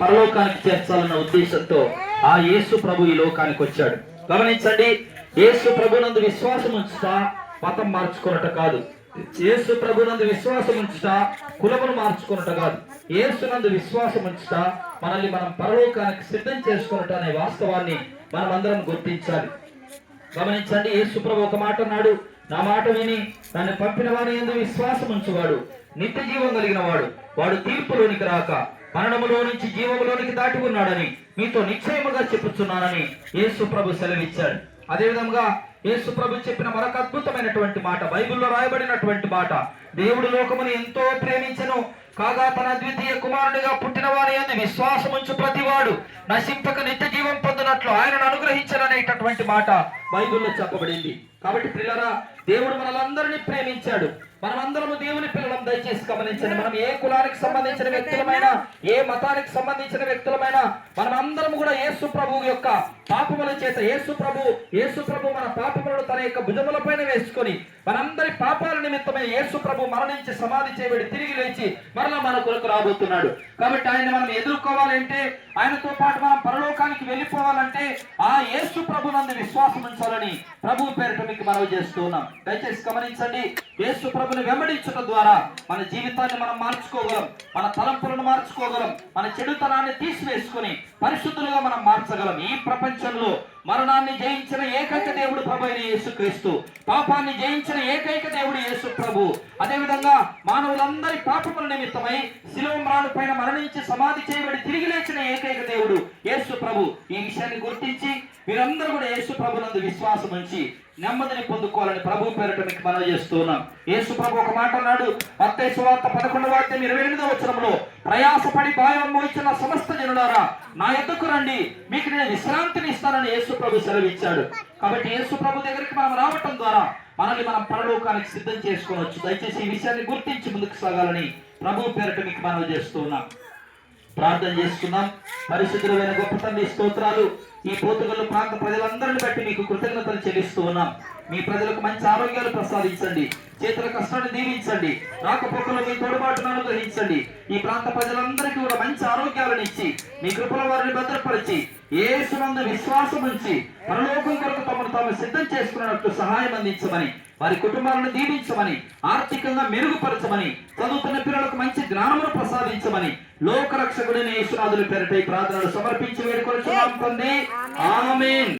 పరలోకానికి చేర్చాలన్న ఉద్దేశంతో ఆ యేసు ప్రభు ఈ లోకానికి వచ్చాడు. గమనించండి యేసు ప్రభునందు విశ్వాసం ఉంచుట మతం మార్చుకున్నట కాదు. యేసు ప్రభునందు విశ్వాసం ఉంచుట కులమును మార్చుకున్నట కాదు. యేసునందు విశ్వాసం ఉంచుట మనల్ని మనం పరలోకానికి సిద్ధం చేసుకున్నట అనే వాస్తవాన్ని మనం అందరం గుర్తించాలి. గమనించండి యేసు ప్రభు ఒక మాట అన్నాడు నా మాట విని నన్ను పంపిన వాని ఎందుకు విశ్వాసం ఉంచువాడు. నిత్య జీవం కలిగిన వాడు. వాడు తీర్పులోనికి రాక మరణములో నుంచి జీవములోనికి దాటి ఉన్నాడని మీతో నిశ్చయముగా చెప్పుచున్నానని యేసుప్రభు సెలవిచ్చాడు. అదేవిధంగా యేసుప్రభు చెప్పిన మరొక అద్భుతమైనటువంటి మాట బైబిల్లో రాయబడినటువంటి మాట దేవుడు లోకమును ఎంతో ప్రేమించను కాగా తన ద్వితీయ కుమారుడిగా పుట్టిన వారి అందు విశ్వాసముంచు ప్రతివాడు నశింపక నిత్య జీవం పొందినట్లు ఆయనను అనుగ్రహించననేటటువంటి మాట బైబిల్లో చెప్పబడింది. కాబట్టి పిల్లరా దేవుడు మనలందరినీ ప్రేమించాడు. మనమందరము దేవుని పిల్లలం దయచేసి గమనించండి. మనం ఏ కులానికి సంబంధించిన వ్యక్తులమైనా ఏ మతానికి సంబంధించిన వ్యక్తులమైనా మనమందరం కూడా యేసు ప్రభు యొక్క పాపముల చేత యేసు ప్రభు యేసు ప్రభు మన పాపములను తన యొక్క భుజములపైన వేసుకొని మనందరి పాపాల నిమిత్తమే యేసు ప్రభు మరణించి సమాధి చేయబడి తిరిగి లేచి మరలా మన కొరకు రాబోతున్నాడు. కాబట్టి ఆయన మనం ఎదుర్కోవాలంటే ఆయనతో పాటు మనం పరలోకానికి వెళ్ళిపోవాలంటే ఆ యేసు ప్రభు నందు విశ్వాసం ఉంచాలని ప్రభు పేరిట మీకు మనవి చేస్తున్నాం. దయచేసి గమనించండి. యేసు ప్రభుని వెంబడించడం ద్వారా మన జీవితాన్ని మనం మార్చుకోగలం. మన తలంపులను మార్చుకోగలం. మన చెడుతనాన్ని తీసివేసుకొని పరిశుద్ధులుగా మనం మార్చగలం. ఈ ప్రపంచంలో మరణాన్ని జయించిన ఏక ప్రభువైన యేసు క్రీస్తు పాపాన్ని జయించిన ఏకైక దేవుడు యేసు ప్రభు. అదేవిధంగా మానవులందరి పాపముల నిమిత్తమై శిలువ పైన మరణించి సమాధి చేయబడి తిరిగి లేచిన ఏకైక దేవుడు యేసు ప్రభు. ఈ విషయాన్ని గుర్తించి మీరందరూ కూడా యేసు ప్రభునందు విశ్వాసం ఉంచి నెమ్మదిని పొందుకోవాలని ప్రభు పేరిట మీకు మనం చేస్తున్నాం. యేసు ప్రభు ఒక మాట అన్నాడు. మత్తయి సువార్త పదకొండవ అధ్యాయం ఇరవై ఎనిమిదవ వచనంలో ప్రయాసపడి భావం మోయించిన సమస్త జనులారా నా ఎద్దుకు రండి. మీకు నేను విశ్రాంతిని ఇస్తానని యేసుప్రభు సెలవిచ్చాడు. కాబట్టి యేసు ప్రభు దగ్గరికి మనం రావటం ద్వారా మనల్ని మనం పరలోకానికి సిద్ధం చేసుకోవచ్చు. దయచేసి ఈ విషయాన్ని గుర్తించి ముందుకు సాగాలని ప్రభు పేరట మీకు మనవి చేస్తున్నాం ప్రార్థన చేసుకున్నాం. పరిశుద్ధులైన గొప్ప తండ్రి స్తోత్రాలు. ఈ పోతుగల్లు ప్రాంత ప్రజలందరిని బట్టి మీకు కృతజ్ఞతలు చెల్లిస్తూ ఉన్నాం. మీ ప్రజలకు మంచి ఆరోగ్యాలు ప్రసాదించండి. చేతుల కష్టాన్ని దీవించండి. రాకపోకలు మీ తోడుబాటును అనుగ్రహించండి. ఈ ప్రాంత ప్రజలందరికీ కూడా మంచి ఆరోగ్యాలను ఇచ్చి మీ కృపల వారిని భద్రపరిచి ఏసునందు విశ్వాసం ఉంచి పరలోకం కొరకు తమను తాము సిద్ధం చేసుకున్నట్లు సహాయం అందించమని వారి కుటుంబాలను దీవించమని ఆర్థికంగా మెరుగుపరచమని చదువుతున్న పిల్లలకు మంచి జ్ఞానమును ప్రసాదించమని లోకరక్షకుడైన యేసునాథుల పేరిట ప్రార్థనలు సమర్పించి వేడుకొచ్చున్నాం తండ్రి ఆమేన్.